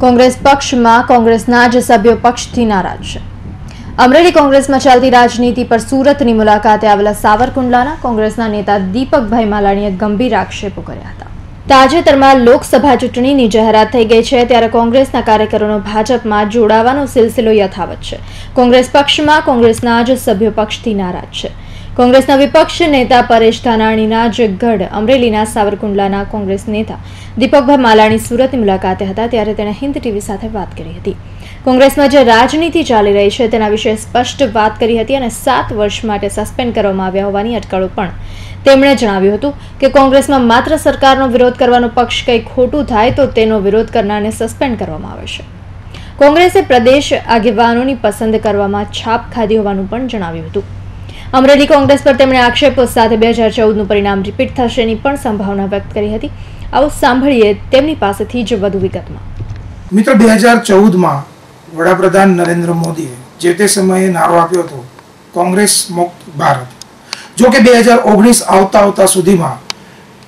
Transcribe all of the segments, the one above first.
કોંગ્રેસ પક્ષમાં કોંગ્રેસના જ સભ્યો પક્ષથી નારાજ છે. અમરેલી કોંગ્રેસમાં ચાલતી રાજનીતિ પર સુરતની મુલાકાતે આવેલા સાવરકુંડલાના કોંગ્રેસના નેતા દીપકભાઈ માલાણીએ ગંભીર આક્ષેપો કર્યા હતા. તાજેતરમાં લોકસભા ચૂંટણીની જાહેરાત થઈ ગઈ છે, ત્યારે કોંગ્રેસના કાર્યકરોનો ભાજપમાં જોડાવાનો સિલસિલો યથાવત છે. કોંગ્રેસ પક્ષમાં કોંગ્રેસના જ સભ્યો પક્ષથી નારાજ છે. કોંગ્રેસના વિપક્ષ નેતા પરેશ ધાનાણીના જગઢ, અમરેલીના સાવરકુંડલાના કોંગ્રેસ નેતા દીપકભાઈ માલાણી સુરતની મુલાકાતે હતા ત્યારે તેણે હિન્દ ટીવી સાથે વાત કરી હતી. કોંગ્રેસમાં જે રાજનીતિ ચાલી રહી છે તેના વિશે સ્પષ્ટ વાત કરી હતી અને સાત વર્ષ માટે સસ્પેન્ડ કરવામાં આવ્યા હોવાની અટકળો પણ તેમણે જણાવ્યું હતું કે કોંગ્રેસમાં માત્ર સરકારનો વિરોધ કરવાનો પક્ષ કંઈ ખોટું થાય તો તેનો વિરોધ કરનારને સસ્પેન્ડ કરવામાં આવે છે. કોંગ્રેસે પ્રદેશ આગેવાનોની પસંદ કરવામાં છાપ ખાધી હોવાનું પણ જણાવ્યું હતું. અમરેલી કોંગ્રેસ પર તેમણે આક્ષેપો સાથે બે હજાર ચૌદનું પરિણામ રિપીટ થશેની પણ સંભાવના વ્યક્ત કરી હતી. આવું સાંભળીએ તેમની પાસેથી જ વધુ વિગતમાં. મિત્ર, બે હજાર ચૌદમાં વડાપ્રધાન નરેન્દ્ર મોદીએ જે તે સમયે નારો આપ્યો હતો, કોંગ્રેસ મુક્ત ભારત. જો કે બે હજાર ઓગણીસ આવતા આવતા સુધીમાં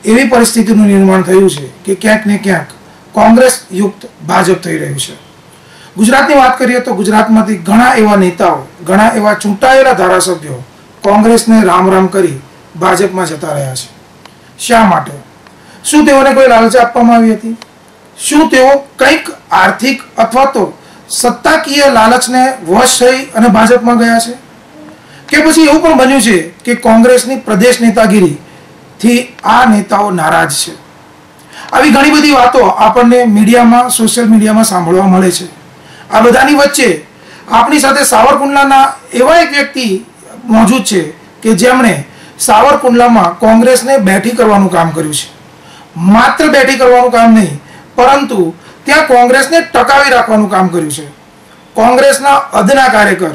એવી પરિસ્થિતિનું નિર્માણ થયું છે કે ક્યાંક ને ક્યાંક કોંગ્રેસ યુક્ત ભાજપ થઈ રહ્યું છે. ગુજરાતની વાત કરીએ તો ગુજરાતમાંથી ઘણા એવા નેતાઓ, ઘણા એવા ચૂંટાયેલા ધારાસભ્યો કોંગ્રેસને રામ રામ કરી ભાજપમાં જતા રહ્યા છે. શા માટે? શું તેઓને કોઈ લાલચ આપવામાં આવી હતી? શું તેઓ કંઈક આર્થિક અથવા તો સત્તાકીય લાલચને વશ થઈ અને ભાજપમાં ગયા છે? કે પછી એવું પણ બન્યું છે કે કોંગ્રેસની પ્રદેશ નેતાગીરીથી આ નેતાઓ નારાજ છે? આવી ઘણી બધી વાતો આપણને મીડિયામાં, સોશિયલ મીડિયામાં સાંભળવા મળે છે. આ બધાની વચ્ચે આપણી સાથે સાવરકુંડલાના એવા એક વ્યક્તિ મોજૂદ છે કે જેમણે સાવરકુંડલામાં કોંગ્રેસને બેઠી કરવાનું કામ કર્યું છે. માત્ર બેઠી કરવાનું કામ નહીં, પરંતુ ત્યાં કોંગ્રેસને ટકાવી રાખવાનું કામ કર્યું છે. કોંગ્રેસના અદના કાર્યકર,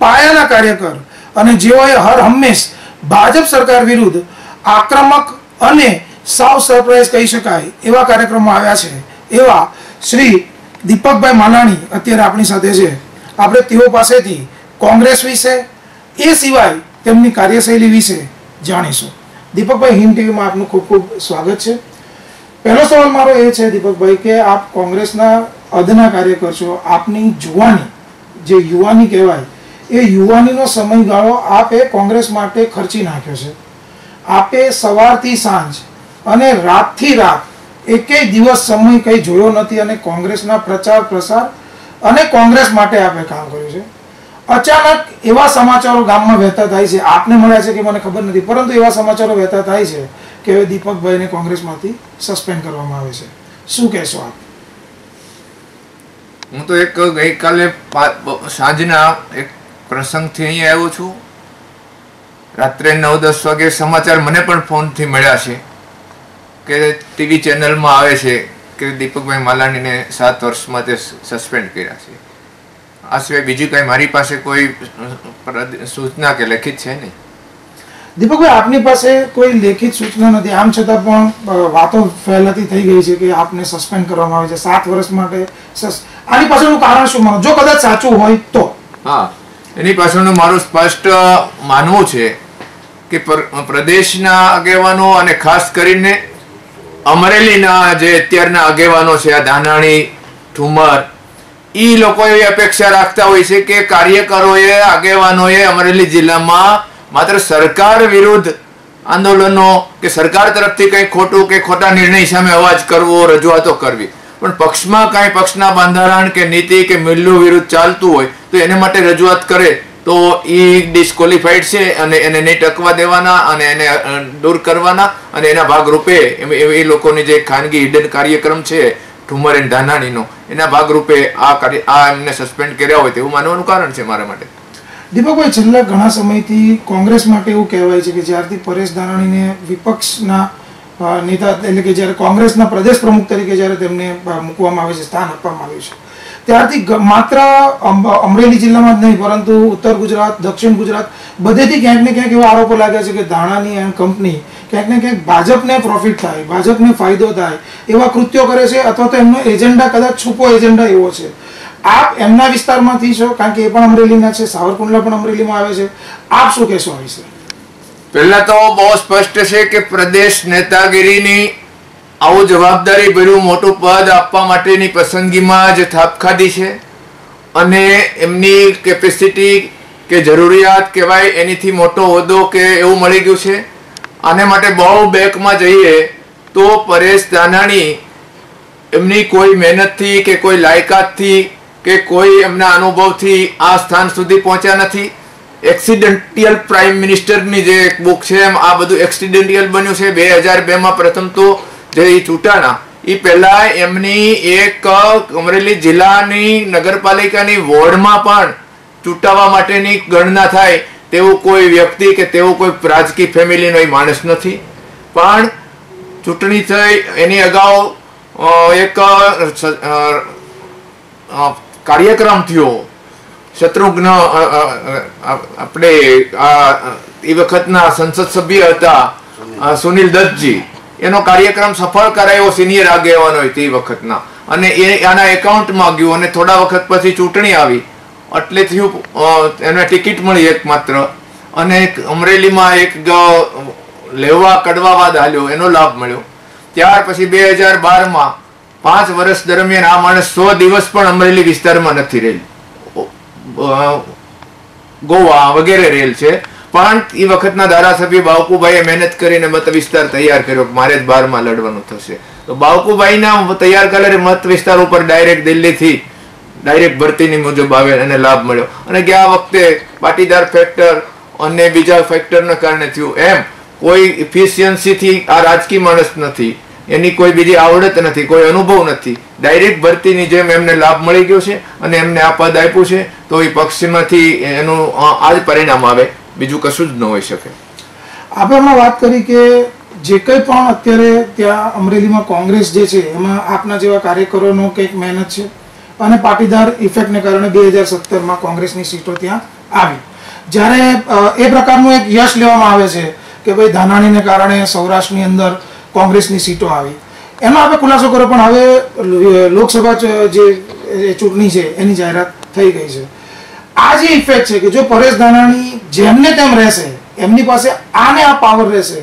પાયાના કાર્યકર અને જેઓએ હર હંમેશ ભાજપ સરકાર વિરુદ્ધ આક્રમક અને સાવ સરપ્રાઈઝ કહી શકાય એવા કાર્યક્રમો આવ્યા છે. એવા શ્રી દીપકભાઈ માલાણી અત્યારે આપણી સાથે છે. આપણે તેઓ પાસેથી કોંગ્રેસ વિશે એ સિવાય તેમની કાર્યશૈલી વિશે જાણીશું. દીપકભાઈ હિન્દ ટીવીમાં આપનું ખૂબ ખૂબ સ્વાગત છે. પહેલો સવાલ મારો એ છે, દીપકભાઈ, કે આપ કોંગ્રેસના અદના કાર્યકર છો. આપની જુવાની, જે યુવાની કહેવાય, એ યુવાનીનો સમયગાળો આપે કોંગ્રેસ માટે ખર્ચી નાખ્યો છે. આપે સવારથી સાંજ અને રાતથી રાત એકેય દિવસ સમય કંઈ જોયો નથી અને કોંગ્રેસના પ્રચાર પ્રસાર અને કોંગ્રેસ માટે આપે કામ કર્યું છે. અચાનક એવા સમાચારો ગામમાં વહેતા થાય છે. આપને મળ્યા છે કે મને ખબર નથી, પરંતુ એવા સમાચારો વહેતા થાય છે કે હવે દીપકભાઈને કોંગ્રેસમાંથી સસ્પેન્ડ કરવામાં આવે છે. શું કહેશો આપ? હું તો એક ગઈકાલે સાંજના એક પ્રસંગથી અહીં આવ્યો છું. રાત્રે નવ દસ વાગે સમાચાર મને પણ ફોનથી મળ્યા છે કે ટીવી ચેનલમાં આવે છે કે દીપકભાઈ માલાણીને સાત વર્ષમાં તે સસ્પેન્ડ કર્યા છે. આ સિવાય બીજી કઈ મારી પાસે કોઈ સૂચના કે લેખિત છે નહીં? દીપકભાઈ આપની પાસે કોઈ લેખિત સૂચના નથી. આમ છતાં પણ વાતો ફેલાતી થઈ ગઈ છે કે આપને સસ્પેન્ડ કરવામાં આવે છે. સાત વર્ષ માટે આની પાછળનું કારણ શું માનો? જો કદાચ સાચું હોય તો. હા. એની પાછળનું મારું સ્પષ્ટ માનવું છે કે પ્રદેશના આગેવાનો અને ખાસ કરીને અમરેલીના જે અત્યારના આગેવાનો છે આ ધાનાણી ઠુમર એ લોકો એવી અપેક્ષા રાખતા હોય છે કે કાર્યકરોએ, આગેવાનોએ અમરેલી જિલ્લામાં માત્ર સરકાર વિરુદ્ધ આંદોલનો કે સરકાર તરફથી કંઈ ખોટું કે ખોટા નિર્ણય સામે અવાજ કરવો, રજૂઆતો કરવી. પણ પક્ષમાં કાંઈ પક્ષના બંધારણ કે નીતિ કે મિલ્લુ વિરુદ્ધ ચાલતું હોય તો એને માટે રજૂઆત કરે તો એ ડિસ્કોલિફાઈડ છે અને એને નહીં ટકવા દેવાના અને એને દૂર કરવાના અને એના ભાગરૂપે એ લોકોની જે ખાનગી હિડન કાર્યક્રમ છે ઠુમર એન્ડ ધાનાણીનો એના ભાગરૂપે આ કાર્ય આ એમને સસ્પેન્ડ કર્યા હોય તેવું માનવાનું કારણ છે મારા માટે. દીપકભાઈ, છેલ્લા ઘણા સમયથી કોંગ્રેસ માટે એવું કહેવાય છે કે જ્યારથી પરેશ ધાનાણીને વિપક્ષના નેતા એટલે કે જ્યારે કોંગ્રેસના પ્રદેશ પ્રમુખ તરીકે જ્યારે તેમને મૂકવામાં આવે છે, સ્થાન આપવામાં આવ્યું છે. ત્યારથી માત્ર અમરેલી જિલ્લામાં જ નહીં, પરંતુ ઉત્તર ગુજરાત, દક્ષિણ ગુજરાત, બધેથી ક્યાંક ને ક્યાંક એવા આરોપો લાગ્યા છે કે ધાણાની એન્ડ કંપની ક્યાંક ને ક્યાંક ભાજપને પ્રોફિટ થાય, ભાજપને ફાયદો થાય એવા કૃત્યો કરે છે અથવા તો એમનો એજન્ડા કદાચ છૂપો એજન્ડા એવો છે. આપ એમના વિસ્તારમાંથી છો, કારણ કે એ પણ અમરેલીના છે, સાવરકુંડલા પણ અમરેલીમાં આવે છે. આપ શું કહેશો આ વિશે? પહેલા તો બહુ સ્પષ્ટ છે કે પ્રદેશ નેતાગીરીની આવું જવાબદારી ભર્યું મોટું પદ આપવા માટેની પસંદગીમાં જ થાપ ખાધી છે અને એમની કેપેસિટી કે જરૂરિયાત કહેવાય એનીથી મોટો હોદ્દો કે એવું મળી ગયું છે. આને માટે બહુ બેકમાં જઈએ તો પરેશ ધાનાણી એમની કોઈ મહેનતથી કે કોઈ લાયકાતથી કે કોઈ એમના અનુભવથી આ સ્થાન સુધી પહોંચ્યા નથી. એક્સિડેન્ટિયલ પ્રાઇમ મિનિસ્ટરની જે એક બુક છે, એમ આ બધું એક્સિડેન્ટિયલ બન્યું છે. બે હજાર બેમાં પ્રથમ તો જે એ ચૂંટાણા એ પહેલા એમની એક અમરેલી જિલ્લાની નગરપાલિકાની વોર્ડમાં પણ ચૂંટાવા માટેની ગણના થાય. તેવું કોઈ વ્યક્તિ કે તેવું કોઈ રાજકીય ફેમિલીનો એ માણસ નથી. પણ ચૂંટણી થઈ, એની અગાઉ એક કાર્યક્રમ થયો. શત્રુઘ્ન આપણે એ વખતના સંસદ સભ્ય હતા સુનિલ દત્તજી. એનો કાર્યક્રમ સફળ કરાયો સિનિયર આગેવાનો તે વખતના. અને એ, આના એકાઉન્ટમાં ગયું અને થોડા વખત પછી ચૂંટણી આવી. એટલે થયું એને ટિકિટ મળી એક માત્ર અને એક અમરેલીમાં એક લેવા લેવા કડવાવાદ હાલ્યો એનો લાભ મળ્યો. ત્યાર પછી બે હજાર બારમાં, પાંચ વર્ષ દરમિયાન આ માણસ સો દિવસ પણ અમરેલી વિસ્તારમાં નથી રહેલ. ગોવા વગેરે રેલ છે. પણ એ વખતના ધારાસભ્ય બાવકુભાઈએ મહેનત કરીને મત વિસ્તાર તૈયાર કર્યો મારે જ બારમાં લડવાનું થશે. તો બાવકુભાઈના તૈયાર કરેલ મત વિસ્તાર ઉપર ડાયરેક્ટ દિલ્હીથી ડાયરેક્ટ ભરતીની મુજબ આવે અને લાભ મળ્યો. અને ગયા વખતે પાટીદાર ફેક્ટર અને બીજા ફેક્ટરના કારણે થયું. એમ, કોઈ ઇફિશિયન્સીથી આ રાજકીય માણસ નથી. એની કોઈ બીજી આવડત નથી, કોઈ અનુભવ નથી. ડાયરેક્ટ ભરતીની જેમ એમને લાભ મળી ગયો છે અને એમને આ પદ આપ્યું છે, તો એ પક્ષમાંથી એનું આ જ પરિણામ આવે. બીજું કશું જ ન હોઈ શકે. આપણે હમણાં વાત કરી કે જે કંઈ પણ અત્યારે ત્યાં અમરેલીમાં કોંગ્રેસ જે છે, એમાં આપના જેવા કાર્યકરોનો કંઈક મહેનત છે? અને પાટીદાર ઇફેક્ટને કારણે બે હજાર સત્તરમાં કોંગ્રેસની સીટો ત્યાં આવી. જ્યારે એ પ્રકારનું એક યશ લેવામાં આવે છે કે ભાઈ ધાનાણીને કારણે સૌરાષ્ટ્રની અંદર કોંગ્રેસની સીટો આવી. એનો આપણે ખુલાસો કર્યો, પણ હવે લોકસભા જે ચૂંટણી છે, એની જાહેરાત થઈ ગઈ છે. આ જે ઇફેક્ટ છે કે જો પરેશ ધાનાણી જેમને તેમ રહેશે, એમની પાસે આને આ પાવર રહેશે,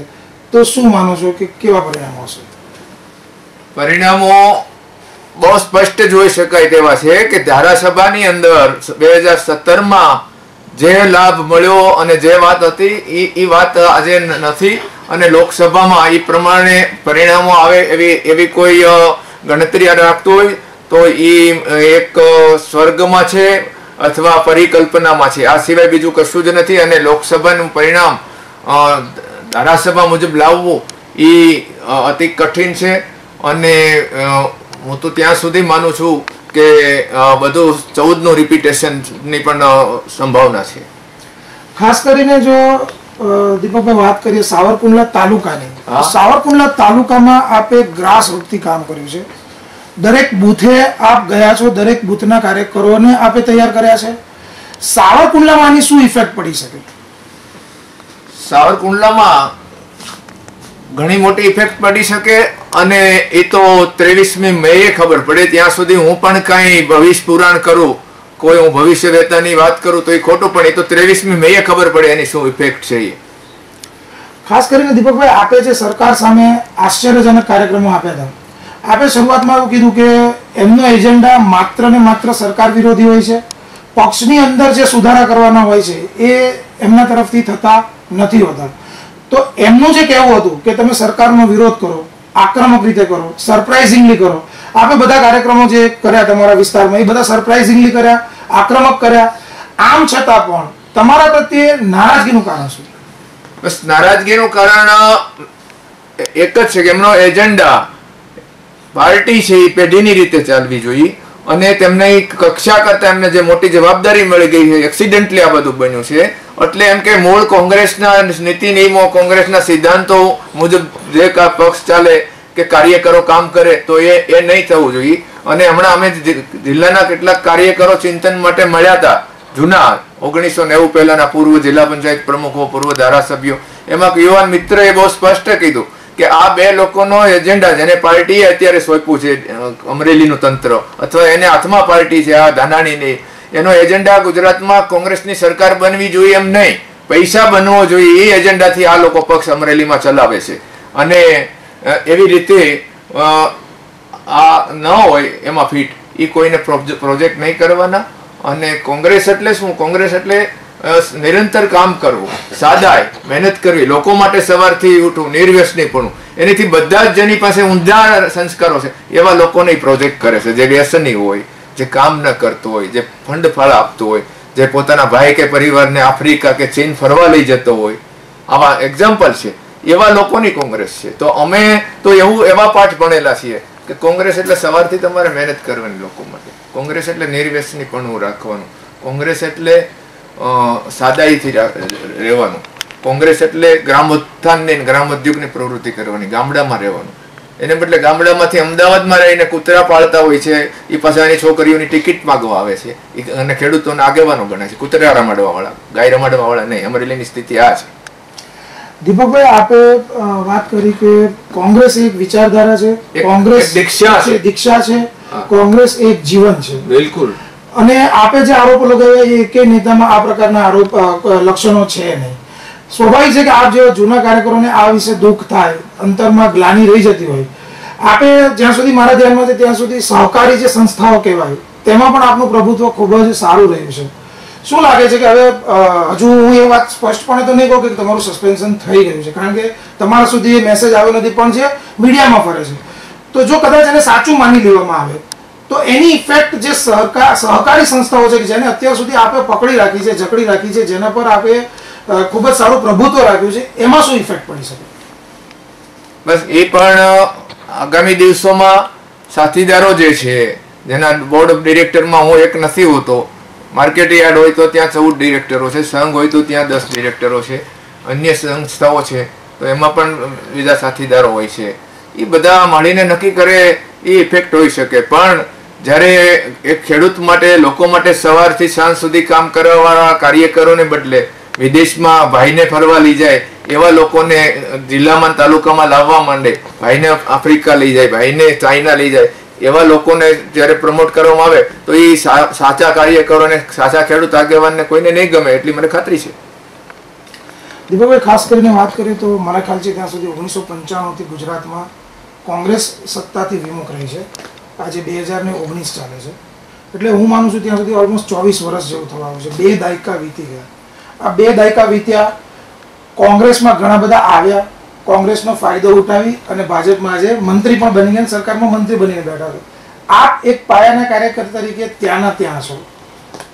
તો શું માનો છો કે કેવા પરિણામો હશે? પરિણામો બહુ સ્પષ્ટ જોઈ શકાય તેવા છે કે ધારાસભાની અંદર બે હજાર સત્તરમાં જે લાભ મળ્યો અને જે વાત હતી એ એ વાત આજે નથી અને લોકસભામાં એ પ્રમાણે પરિણામો આવે એવી એવી કોઈ ગણતરી રાખતું હોય, તો એ એક સ્વર્ગમાં છે અથવા પરિકલ્પનામાં છે. આ સિવાય બીજું કશું જ નથી અને લોકસભાનું પરિણામ ધારાસભા મુજબ લાવવું એ અતિ કઠિન છે અને હું તો ત્યાં સુધી માનું છું કે બધું ચૌદનું રિપીટેશનની પણ સંભાવના છે. ખાસ કરીને જો દીપકભાઈ વાત કરીએ સાવરકુંડલા તાલુકાની સાવરકુંડલા તાલુકામાં આપે ગ્રાસ રૂટથી કામ કર્યું છે. દરેક બૂથે આપ ગયા છો દરેક બૂથના કાર્યકરોને આપે તૈયાર કર્યા છે. સાવરકુંડલામાં આની શું ઇફેક્ટ પડી શકે? સાવરકુંડલામાં ઘણી મોટી ઇફેક્ટ પડી શકે અને એ તો ત્રેવીસમી મે ખબર પડે. ત્યાં સુધી હું પણ કાંઈ ભવિષ્ય પુરાણ કરું, કોઈ હું ભવિષ્ય વેતાની વાત કરું તો એ ખોટું, પણ એ તો ત્રેવીસમી મે ખબર પડે એની શું ઇફેક્ટ છે ખાસ કરીને દીપકભાઈ, આપે જે સરકાર સામે આશ્ચર્યજનક કાર્યક્રમો આપ્યા હતા. આપે શરૂઆતમાં એવું કીધું કે એમનો એજન્ડા માત્ર ને માત્ર સરકાર વિરોધી હોય છે. પક્ષની અંદર જે સુધારા કરવાના હોય છે, એ એમના તરફથી થતા નથી હોતા. તો એમનું જે કહેવું હતું કે તમે સરકારનો વિરોધ કરો, આક્રમક રીતે કરો સરપ્રાઇઝિંગલી કરો આપણે બધા કાર્યક્રમો જે કર્યા તમારા વિસ્તારમાં, એ બધા સરપ્રાઇઝિંગલી કર્યા, આક્રમક કર્યા. આમ છતાં પણ તમારા પ્રત્યે નારાજગીનું કારણ શું? બસ નારાજગીનું કારણ એક જ છે કે એમનો એજન્ડા પાર્ટી છે એ પેઢીની રીતે ચાલવી જોઈએ. અને તેમને કક્ષા કરતા એમને જે મોટી જવાબદારી મળી ગઈ છે એક્સિડેન્ટલી આ બધું બન્યું છે. એટલે એમ કે મૂળ કોંગ્રેસના નીતિ નિયમો, કોંગ્રેસના સિદ્ધાંતો મુજબ જે પક્ષ ચાલે કે કાર્યકરો કામ કરે, તો એ એ નહીં થવું જોઈએ. અને હમણાં અમે જિલ્લાના કેટલાક કાર્યકરો ચિંતન માટે મળ્યા હતા. જૂના ઓગણીસો નેવું પહેલાના પૂર્વ જિલ્લા પંચાયત પ્રમુખો, પૂર્વ ધારાસભ્યો. એમાં યુવાન યુવાન મિત્રએ બહુ સ્પષ્ટ કીધું કે આ બે લોકોનો એજન્ડા જેને પાર્ટીએ અત્યારે સોંપ્યું છે અમરેલીનું તંત્ર. અથવા એને હાથમાં પાર્ટી છે, આ ધાનાણીની. એનો એજન્ડા ગુજરાતમાં કોંગ્રેસની સરકાર બનવી જોઈએ એમ નહીં. પૈસા બનવો જોઈએ, એ એજન્ડાથી આ લોકો પક્ષ અમરેલીમાં ચલાવે છે. અને એવી રીતે આ ન હોય એમાં ફિટ. એ કોઈને પ્રોજે- પ્રોજેક્ટ નહીં કરવાના. અને કોંગ્રેસ એટલે શું? કોંગ્રેસ એટલે નિરંતર કામ કરવું, સાદાય, મહેનત કરવી, લોકો માટે સવારથી ઉઠવું નિર્વ્યસનીપણું એનીથી બધા જ જેની પાસે ઊંધા સંસ્કારો છે, એવા લોકોને પ્રોજેક્ટ કરે છે, જે વ્યસની હોય, જે કામ ન કરતો હોય, જે ફંડ ફળ આપતો હોય, જે પોતાના ભાઈ કે પરિવારને આફ્રિકા કે ચીન ફરવા લઈ જતો હોય. આવા એક્ઝામ્પલ છે. એવા લોકોની કોંગ્રેસ છે. તો અમે તો એવું, એવા પાઠ ભણેલા છીએ કે કોંગ્રેસ એટલે સવારથી તમારે મહેનત કરવાની લોકો માટે. કોંગ્રેસ એટલે નિર્વ્યસનીપણું રાખવાનું. કોંગ્રેસ એટલે સાદાઈથી રહેવાનું. કોંગ્રેસ એટલે ગ્રામ ઉત્થાનની ગ્રામ ઉદ્યોગની પ્રવૃત્તિ કરવાની ગામડામાં રહેવાનું. એને બદલે ગામડામાંથી અમદાવાદમાં રહીને કૂતરા પાળતા હોય છે એ પાછાની છોકરીઓની ટિકિટ માગવા આવે છે અને ખેડૂતોને આગેવાનો ગણે છે કૂતરા રમાડવા વાળા ગાય રમાડવા વાળા નહીં અમરેલીની સ્થિતિ આ છે. દીપકભાઈ આપે વાત કરી કે કોંગ્રેસ એક વિચારધારા છે કોંગ્રેસ દીક્ષા છે. દીક્ષા છે કોંગ્રેસ એક જીવન છે. બિલકુલ. અને આપે જે આરોપો લગાવ્યા એ કે નેતામાં આ પ્રકારના આરોપ લક્ષણો છે નહીં. સ્વાભાવિક છે કે આપ જેવા જૂના કાર્યકરોને આ વિશે દુઃખ થાય, અંતરમાં ગ્લાની રહી જતી હોય, આપે જ્યાં સુધી મારા ધ્યાનમાં છે ત્યાં સુધી સહકારી જે સંસ્થાઓ કહેવાય, તેમાં પણ આપનું પ્રભુત્વ ખૂબ જ સારું રહ્યું છે. શું લાગે છે કે હવે હજુ હું એ વાત સ્પષ્ટપણે તો નહીં કહું કે તમારું સસ્પેન્શન થઈ ગયું છે, કારણ કે તમારા સુધી એ મેસેજ આવ્યો નથી, પણ જે મીડિયામાં ફરે છે. તો જો કદાચ એને સાચું માની લેવામાં આવે તો એની ઇફેક્ટ જે સહકાર, સહકારી સંસ્થાઓ છે કે જેને અત્યાર સુધી આપે પકડી રાખી છે, જકડી રાખી છે, જેના પર આપે ખૂબ જ સારું પ્રભુત્વ રાખ્યું છે, એમાં શું ઇફેક્ટ પડી શકે? બસ એ પણ આગામી દિવસોમાં સાથીદારો જે છે, જેના બોર્ડ ઓફ ડિરેક્ટરમાં હું એક નથી હોતો માર્કેટ યાર્ડ હોય તો ત્યાં ચૌદ ડિરેક્ટરો છે, સંઘ હોય તો ત્યાં દસ ડિરેક્ટરો છે, અન્ય સંસ્થાઓ છે, તો એમાં પણ બીજા સાથીદારો હોય છે. એ બધા મળીને નક્કી કરે, એ ઇફેક્ટ હોઈ શકે. પણ જ્યારે એક ખેડૂત માટે, લોકો માટે સવારથી સાંજ સુધી કામ કરવાવાળા કાર્યકરોને બદલે વિદેશમાં ભાઈને ફરવા લઈ જાય, એવા લોકોને જિલ્લામાં, તાલુકામાં લાવવા માંડે, ભાઈને આફ્રિકા લઈ જાય, ભાઈને ચાઇના લઈ જાય, એવા લોકોને જ્યારે પ્રમોટ કરવામાં આવે, તો એ સાચા કાર્યકરોને, સાચા ખેડૂત આગેવાનને કોઈને નહીં ગમે એટલી મને ખાતરી છે. દીપકભાઈ, ખાસ કરીને વાત કરીએ તો મારા ખ્યાલ છે ત્યાં સુધી ઓગણીસો પંચાણુંથી ગુજરાતમાં કોંગ્રેસ સત્તાથી વિમુખ રહી છે. આજે બે હજાર ને ઓગણીસ ચાલે છે. એટલે હું માનું છું ત્યાં સુધી ઓલમોસ્ટ ચોવીસ વર્ષ જેવું થવાનું છે. બે દાયકા વીતી ગયા. આ બે દાયકા વીત્યા, કોંગ્રેસમાં ઘણા બધા આવ્યા, કોંગ્રેસનો ફાયદો ઉઠાવી અને ભાજપમાં આજે મંત્રી પણ બની ગયા સરકારમાં મંત્રી બનીને બેઠા છે. આપ એક પાયાના કાર્યકર તરીકે ત્યાંના ત્યાં છો.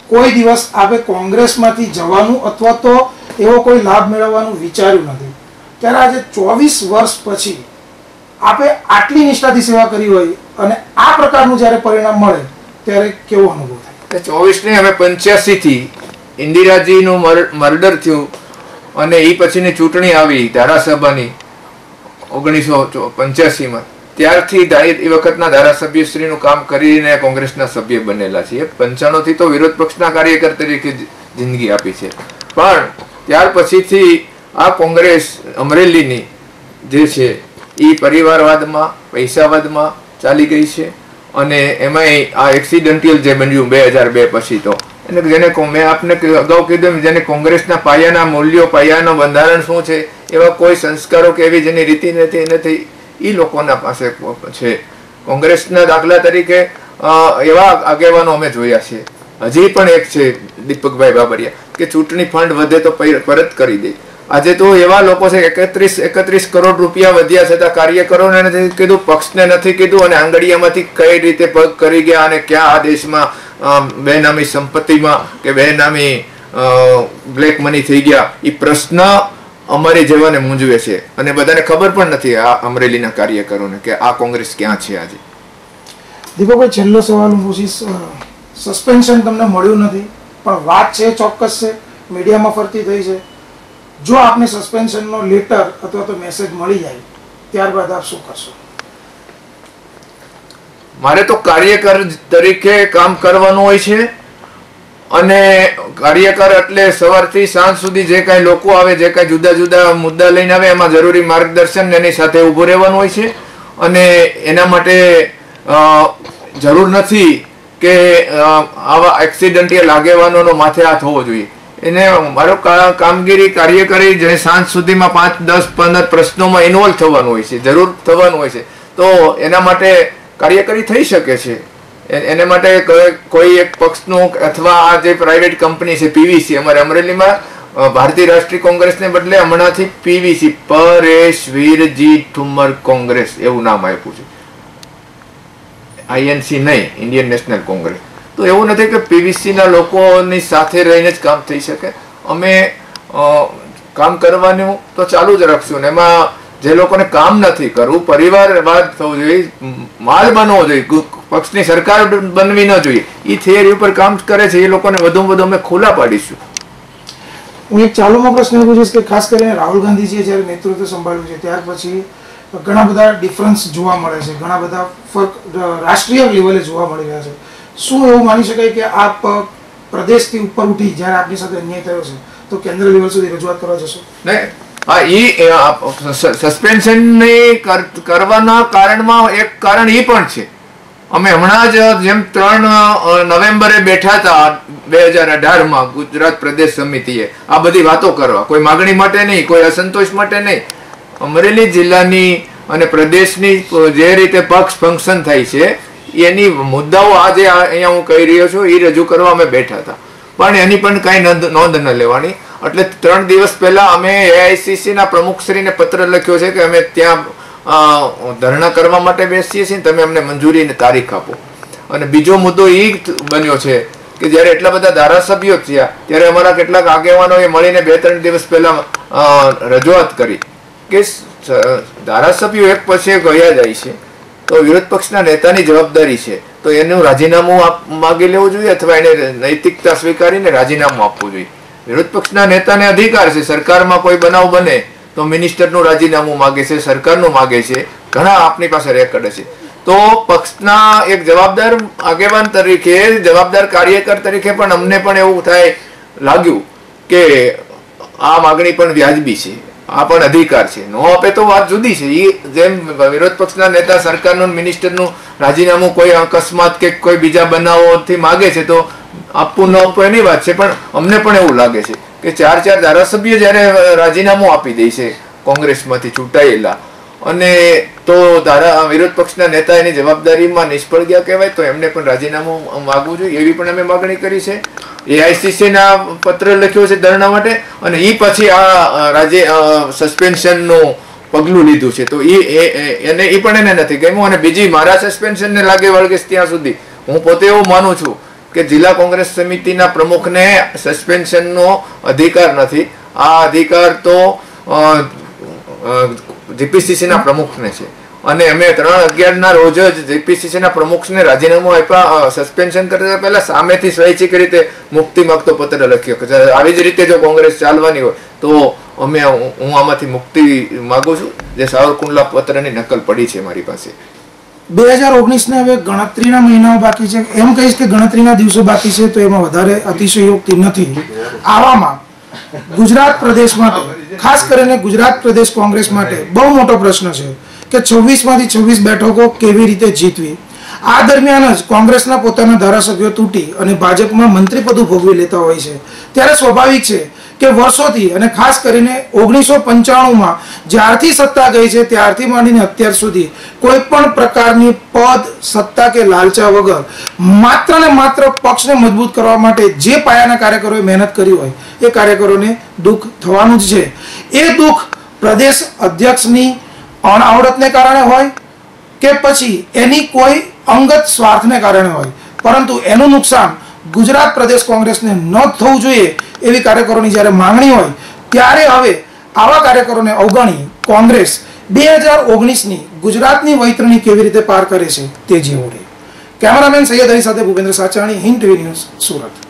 કોઈ દિવસ આપે કોંગ્રેસમાંથી જવાનું અથવા તો એવો કોઈ લાભ મેળવવાનું વિચાર્યું નથી. ત્યારે આજે ચોવીસ વર્ષ પછી આપે આટલી નિષ્ઠાથી સેવા કરી હોય અને આ પ્રકારનું જ્યારે પરિણામ મળે, ત્યારે કેવો અનુભવ થાય? ચોવીસ ને અમે પંચ્યાસી થી ઇન્દિરાજીનું મર્ડર થયું અને એ પછીની ચૂંટણી આવી ધારાસભાની ઓગણીસો પંચ્યાસીમાં. ત્યારથી એ વખતના ધારાસભ્યશ્રીનું કામ કરીને કોંગ્રેસના સભ્ય બનેલા છીએ. પંચાણું થી તો વિરોધ પક્ષના કાર્યકર તરીકે જિંદગી આપી છે. પણ ત્યાર પછીથી આ કોંગ્રેસ અમરેલીની જે છે એ પરિવારવાદમાં, પૈસાવાદમાં ચાલી ગઈ છે. અને એમાંય આ એક્સિડન્ટિયલ જે બન્યું બે હજાર બે પછી તો. એને જેને મેં આપને અગાઉ કીધું જેને કોંગ્રેસના પાયાના મૂલ્યો, પાયાનું બંધારણ શું છે, એવા કોઈ સંસ્કારો કે એવી જેની રીતિ નથી નથી એ લોકોના પાસે છે. કોંગ્રેસના દાખલા તરીકે એવા આગેવાનો અમે જોયા છે. હજી પણ એક છે દીપકભાઈ બાબરિયા, કે ચૂંટણી ફંડ વધે તો પરત કરી દે. આજે તો એવા લોકો છે, એકત્રીસ એકત્રીસ કરોડ રૂપિયા વધ્યા છતાં કાર્યકરોને નથી કીધું, પક્ષને નથી કીધું અને આંગળીયામાંથી કઈ રીતે પગ કરી ગયા અને ક્યાં આ દેશમાં બેનામી સંપત્તિમાં કે બેનામી બ્લેક મની થઈ ગયા એ પ્રશ્ન અમારી જેવાને મૂંઝવે છે. અને બધાને ખબર પણ નથી આ અમરેલીના કાર્યકરોને કે આ કોંગ્રેસ ક્યાં છે આજે. દીપકભાઈ, છેલ્લો સવાલ પૂછીશ. સસ્પેન્શન તમને મળ્યું નથી, પણ વાત છે, ચોક્કસ છે, મીડિયામાં ફરતી થઈ છે. જો આપને સસ્પેન્શનનો લેટર અથવા તો મેસેજ મળી જાય, ત્યારબાદ આપ શું કરશો? મારે તો કાર્યકર તરીકે કામ કરવાનું હોય છે અને કાર્યકર એટલે સવારથી સાંજ સુધી જે કાંઈ લોકો આવે, જે કાંઈ જુદા જુદા મુદ્દા લઈને આવે, એમાં જરૂરી માર્ગદર્શન એની સાથે ઊભું રહેવાનું હોય છે અને એના માટે જરૂર નથી કે આવા એક્સિડન્ટિયલ આગેવાનોનો માથે હાથ હોવો જોઈએ. એને મારો કામગીરી કાર્યકરી જે સાંજ સુધીમાં પાંચ, દસ, પંદર પ્રશ્નોમાં ઇન્વોલ્વ થવાનું હોય છે, જરૂર થવાનું હોય છે. તો એના માટે કાર્યકારી થઈ શકે છે. એને માટે કોઈ એક પક્ષનું અથવા આ જે પ્રાઇવેટ કંપની છે પીવીસી અમારે અમરેલીમાં ભારતીય રાષ્ટ્રીય કોંગ્રેસને બદલે હમણાંથી પીવીસી પરેશ વીરજી ઠુમર કોંગ્રેસ એવું નામ આપ્યું છે. આઈએનસી નહીં ઇન્ડિયન નેશનલ કોંગ્રેસ તો એવું નથી કે પીવીસીના લોકોની સાથે રહીને જ કામ થઈ શકે. અમે કામ કરવાનું તો ચાલુ જ રાખશું ને એમાં જે લોકોને કામ નથી કરવું પરિવારવાદ થવું જોઈએ, માલ બનવો જોઈએ પક્ષની સરકાર બનવી ન જોઈએ. એ થિયરી ઉપર કામ કરે છે, એ લોકોને વધુમાં વધુ અમે ખુલ્લા પાડીશું. હું એક ચાલુમાં પ્રશ્ન પૂછીશ કે ખાસ કરીને રાહુલ ગાંધીજીએ જ્યારે નેતૃત્વ સંભાળ્યું છે, ત્યાર પછી ઘણા બધા ડિફરન્સ જોવા મળે છે. ઘણા બધા ફરક, રાષ્ટ્રીય લેવલે જોવા મળી રહ્યા છે. શું એવું માની શકાય કે આપ પ્રદેશથી ઉપર ઉઠી જ્યારે આપની સાથે અન્યાય થયો છે, તો કેન્દ્ર લેવલ સુધી રજૂઆત કરવા જશો? ને, હા, ઈ સસ્પેન્શન કરવાના કારણમાં એક કારણ એ પણ છે. અમે હમણાં જ જેમ ત્રણ નવેમ્બરે બેઠા હતા બે હજાર અઢારમાં ગુજરાત પ્રદેશ સમિતિએ, આ બધી વાતો કરવા. કોઈ માગણી માટે નહીં, કોઈ અસંતોષ માટે નહીં. અમરેલી જિલ્લાની અને પ્રદેશની જે રીતે પક્ષ ફંક્શન થાય છે એની મુદ્દાઓ આજે અહીંયા હું કહી રહ્યો છું, એ રજૂ કરવા અમે બેઠા હતા. પણ એની પણ કાંઈ નોંધ ન લેવાની. એટલે ત્રણ દિવસ પહેલા અમે એઆઈસીસી ના પ્રમુખશ્રીને પત્ર લખ્યો છે કે અમે ત્યાં ધરણા કરવા માટે બેસીએ છીએ તમે અમને મંજૂરીની તારીખ આપો. અને બીજો મુદ્દો એ બન્યો છે કે જ્યારે એટલા બધા ધારાસભ્યો થયા, ત્યારે અમારા કેટલાક આગેવાનોએ મળીને બે ત્રણ દિવસ પહેલા રજૂઆત કરી કે ધારાસભ્યો એક પછી ગયા જાય છે. તો વિરોધ પક્ષના નેતાની જવાબદારી છે. તો એનું રાજીનામું માગી લેવું જોઈએ અથવા એને નૈતિકતા સ્વીકારીને રાજીનામું આપવું જોઈએ? વિરોધ પક્ષના નેતાને અધિકાર છે. સરકારમાં કોઈ બનાવ બને તો મિનિસ્ટરનું રાજીનામું માગે છે, સરકારનું માગે છે. ઘણા આપની પાસે રેકર્ડ છે. તો પક્ષના એક જવાબદાર આગેવાન તરીકે, જવાબદાર કાર્યકર તરીકે પણ અમને પણ એવું થાય લાગ્યું કે આ માગણી પણ વ્યાજબી છે. આ પણ અધિકાર છે. નો આપે તો વાત જુદી છે. એ જેમ વિરોધ પક્ષના નેતા સરકારનું, મિનિસ્ટરનું રાજીનામું કોઈ અકસ્માત કે કોઈ બીજા બનાવોથી માગે છે તો આપવું ન આપવું એની વાત છે. પણ અમને પણ એવું લાગે છે કે ચાર ચાર ધારાસભ્ય જ્યારે રાજીનામું આપી દે છે કોંગ્રેસમાંથી ચૂંટાયેલા અને તો ધારા વિરોધ પક્ષના નેતા એની જવાબદારીમાં નિષ્ફળ ગયા કહેવાય તો એમને પણ રાજીનામું માગવું જોઈએ એવી પણ અમે માગણી કરી છે. એઆઈસીસી ના પત્ર લખ્યો છે ધરણા માટે અને એ પછી આ રાજે સસ્પેન્શનનું પગલું લીધું છે. તો એ એને એ પણ એને નથી ગમ્યું અને બીજી મારા સસ્પેન્શનને લાગે વળગે ત્યાં સુધી. હું પોતે એવું માનું છું કે જિલ્લા કોંગ્રેસ સમિતિના પ્રમુખને સસ્પેન્શનનો અધિકાર નથી. આ અધિકાર તો જીપીસીસીના પ્રમુખને છે. અને અમે ત્રણ અગિયાર ના રોજ જ જીપીસીસી ના પ્રમુખને રાજીનામું આપ્યા. સસ્પેન્શન કરતા પહેલા સામેથી સ્વૈચ્છિક રીતે મુક્તિ માગતો પત્ર લખ્યો કે આવી જ રીતે જો કોંગ્રેસ ચાલવાની હોય, તો અમે હું આમાંથી મુક્તિ માગું છું. જે સાવરકુંડલા પત્રની નકલ પડી છે મારી પાસે. બે હજાર ઓગણીસને હવે ગણતરીના મહિનાઓ બાકી છે. એમ કહીશ કે ગણતરીના દિવસો બાકી છે, તો એમાં વધારે અતિશયોક્તિ નથી. આવામાં ગુજરાત પ્રદેશ માટે, ખાસ કરીને ગુજરાત પ્રદેશ કોંગ્રેસ માટે બહુ મોટો પ્રશ્ન છે. કે છવ્વીસમાંથી છવ્વીસ બેઠકો કેવી રીતે જીતવી? આ દરમિયાન જ કોંગ્રેસના પોતાના ધારાસભ્યો તૂટી અને ભાજપમાં મંત્રી પદો ભોગવી લેતા હોય છે. ત્યારે સ્વાભાવિક છે કે વર્ષોથી અને ખાસ કરીને ઓગણીસો પંચાણુંમાં જ્યારથી સત્તા ગઈ છે ત્યારથી માંડીને અત્યાર સુધી કોઈ પણ પ્રકારની પદ, સત્તા કે લાલચા વગર માત્ર ને માત્ર પક્ષને મજબૂત કરવા માટે જે પાયાના કાર્યકરોએ મહેનત કરી હોય, એ કાર્યકરોને દુઃખ થવાનું જ છે. એ દુઃખ પ્રદેશ અધ્યક્ષની અણઆવડતને કારણે હોય કે પછી એની કોઈ અંગત સ્વાર્થને કારણે હોય? પરંતુ એનું નુકસાન ગુજરાત પ્રદેશ કોંગ્રેસને ન થવું જોઈએ એવી કાર્યકરોની જ્યારે માંગણી હોય, ત્યારે હવે આવા કાર્યકરોને અવગણી કોંગ્રેસ બે હજાર ઓગણીસની ગુજરાતની વૈતરણી કેવી રીતે પાર કરે છે તે જેવું રહે. કેમેરામેન સૈયદ અલી સાથે ભૂપેન્દ્ર સાચાણી, હિન્દ ટીવી ન્યૂઝ સુરત.